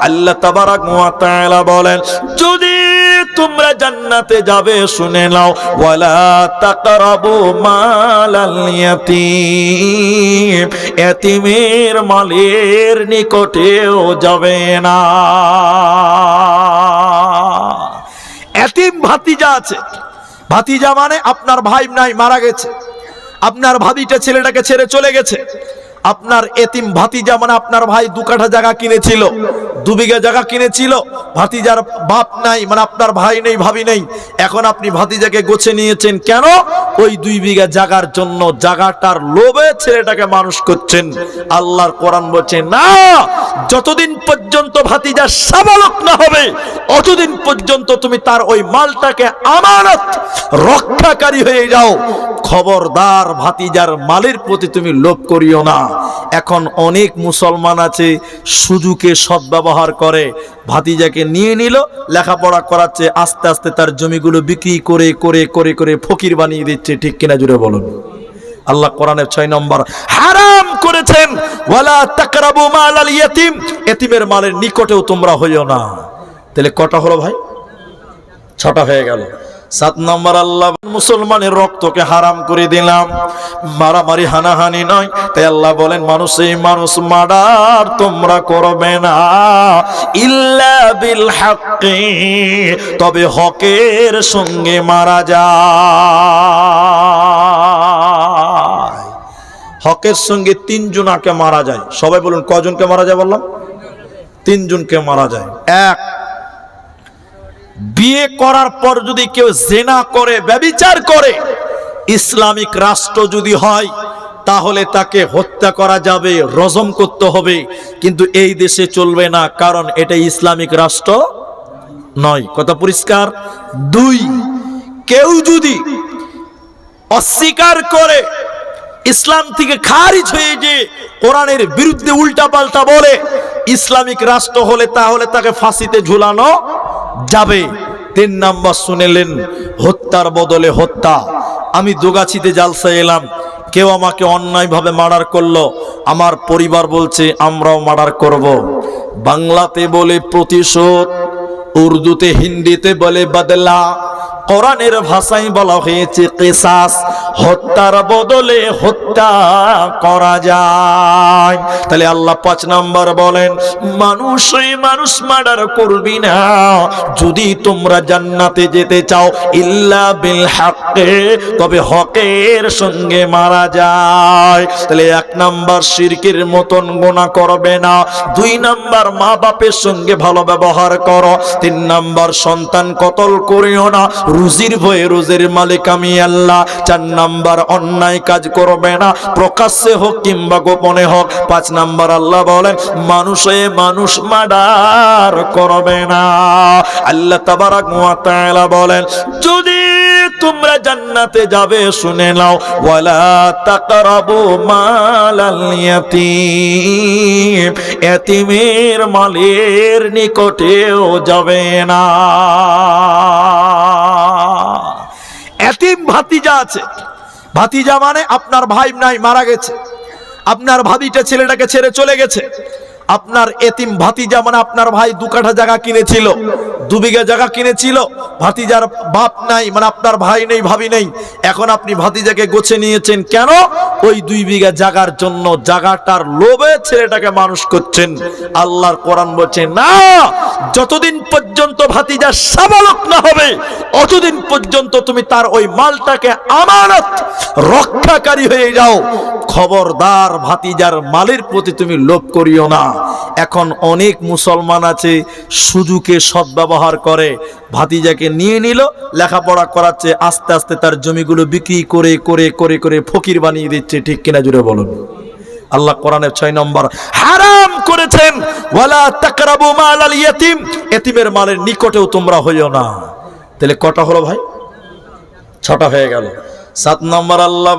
আল্লাহ তাবারাক তাআলা বলেন, যদি তোমরা জান্নাতে যাবে, শুনে নাও, ওয়ালা তাকরাবু মালাল ইয়াতীম, এতিমের মালের নিকটেও যাবে না। এতিম ভাতিজা আছে। ভাতিজা মানে আপনার ভাই নাই, মারা গেছে। আপনার ভাবিটা ছেলেটাকে ছেড়ে চলে গেছে। আপনার এতিম ভাতিজা মানে আপনার ভাই দু কাঠা জায়গা কিনেছিল, দু বিঘা জায়গা কিনেছিল, ভাতিজার বাপ নাই মানে আপনার ভাই নেই, ভাবি নেই। এখন আপনি ভাতিজাকে গোছে নিয়েছেন কেন? ওই দুই বিঘা জাগার জন্য জায়গাটার লোভে ছেলেটাকে মানুষ করছেন। আল্লাহর কোরআন বলছে, না যতদিন পর্যন্ত ভাতিজা সাবালক না হবে, অতদিন পর্যন্ত তুমি তার ওই মালটাকে আমানত রক্ষাকারী হয়ে যাও। খবরদার ভাতিজার মালের প্রতি তুমি লোভ করিও না। এখন অনেক মুসলমান আছে সুযোগে সদ্ব্যবহার করে, ভাতিজাকে নিয়ে নিল, লেখাপড়া করাচ্ছে, আস্তে আস্তে তার জমিগুলো বিক্রি করে করে করে করে ফকির বানিয়ে দিচ্ছে। ঠিক কিনা জুড়ে বলুন। আল্লাহ কোরআনের ছয় নম্বর, হারাম করেছেন। ওয়ালা তাকরাবু মাল আল ইয়াতিম, এতিমের মালের নিকটেও তোমরা হইও না। তাহলে কটা হলো ভাই? ছটা হয়ে গেল। সাত নম্বর, আল্লাহ মুসলমানের রক্তকে হারাম করে দিলাম। মারামারি, হানাহানি নয়। তাই আল্লাহ বলেন, মানুষ এই মানুষ মার্ডার তোমরা করবে না। ইল্লা বিল হাক্কি। তবে হকের সঙ্গে মারা যায়। হকের সঙ্গে তিনজনাকে মারা যায়। সবাই বলুন, কজনকে মারা যায় বললাম? তিনজনকে মারা যায়। এক, বিয়ে করার পর যদি কেউ জেনা করে, ব্যবিচার করে, ইসলামিক রাষ্ট্র যদি হয়, তাহলে তাকে হত্যা করা যাবে রজম করতে হবে। কিন্তু এই দেশে চলবে না, কারণ এটা ইসলামিক রাষ্ট্র নয়। কথা পরিষ্কার? দুই, কেউ যদি অস্বীকার করে ইসলাম থেকে খারিজ হয়ে যে কোরআনের বিরুদ্ধে উল্টা পাল্টা বলে ইসলামিক রাষ্ট্র হলে তাহলে তাকে ফাঁসিতে ঝুলানো যাবে। তিন নাম্বার শুনেলেন, হত্যার বদলে হত্যা। আমি দোগাছিতে জালসা এলাম। কেউ আমাকে অন্যায়ভাবে মার্ডার করল। আমার পরিবার বলছে, আমরাও মার্ডার করব। বাংলাতে বলে প্রতিশোধ, উর্দুতে, হিন্দিতে বলে বদলা। কোরআনের ভাষায় বলা হয়েছে, কেসাস, হত্যার বদলে হত্যা করা যায়। তাহলে আল্লাহ পাঁচ নম্বর বলেন, মানুষ মানুষ মার্ডার করবি না। যদি তোমরা জান্নাতে যেতে চাও, ইল্লা বিল হাক্কে, তবে হকের সঙ্গে মারা যায়। তাহলে এক নাম্বার শিরকের মতন গোনা করবে না। দুই নাম্বার মা বাপের সঙ্গে ভালো ব্যবহার করো। তিন নাম্বার সন্তান কতল করিও না। রুজির ভয়ে রোজের মালিক আমি আল্লাহ। চার নাম্বার অন্যায় কাজ করবে না। প্রকাশ্যে হোক কিংবা গোপনে হোক, পাঁচ নাম্বার আল্লাহ বলেন, মানুষে মানুষ মার্ডার করবে না। আল্লাহ তাবারাক তাআলা বলেন, যদি তোমরা জান্নাতে যাবে, শুনে নাও। ওয়ালা তাকরাবু মালাল ইয়াতীম। এতিমের মালের নিকটেও যাবে না। এতিম ভাতিজা আছে। ভাতিজা মানে আপনার ভাই নাই, মারা গেছে। আপনার ভাবিটা ছেলেটাকে ছেড়ে চলে গেছে। আপনার এতিম ভাতিজা মানে আপনার ভাই দু কাঠা জায়গা কিনেছিল, দু বিঘা জায়গা কিনেছিল। ভাতিজার বাপ নাই মানে আপনার ভাই নেই, ভাবি নেই। এখন আপনি ভাতিজাকে গোছে নিয়েছেন কেন? ওই দুই বিঘা জায়গার জন্য জায়গাটার লোভে ছেলেটাকে মানুষ করছেন। আল্লাহর কোরআন বলছে, না, যতদিন পর্যন্ত ভাতিজা সাবালক না হবে অতদিন পর্যন্ত তুমি তার ওই মালটাকে আমানত রক্ষাকারী হয়ে যাও। খবরদার ভাতিজার মালের প্রতি তুমি লোভ করিও না। এখন অনেক মুসলমান আছে, সুযোগে সদ্ব্যবহার করে। ভাতিজাকে নিয়ে নিল, লেখাপড়া করাচ্ছে, আস্তে আস্তে তার জমিগুলো বিক্রি করে করে করে করে ফকির বানিয়ে দিচ্ছে। ঠিক কিনা জুড়ে বলুন। আল্লাহ কোরআনের ছয় নম্বর, হারাম করেছেন। ওয়ালা তাকরাবু মাল আল ইয়াতিম। এতিমের মালের নিকটেও তোমরা হইও না। তাহলে কটা হলো ভাই? ছটা হয়ে গেল। সাত নম্বর আল্লাহ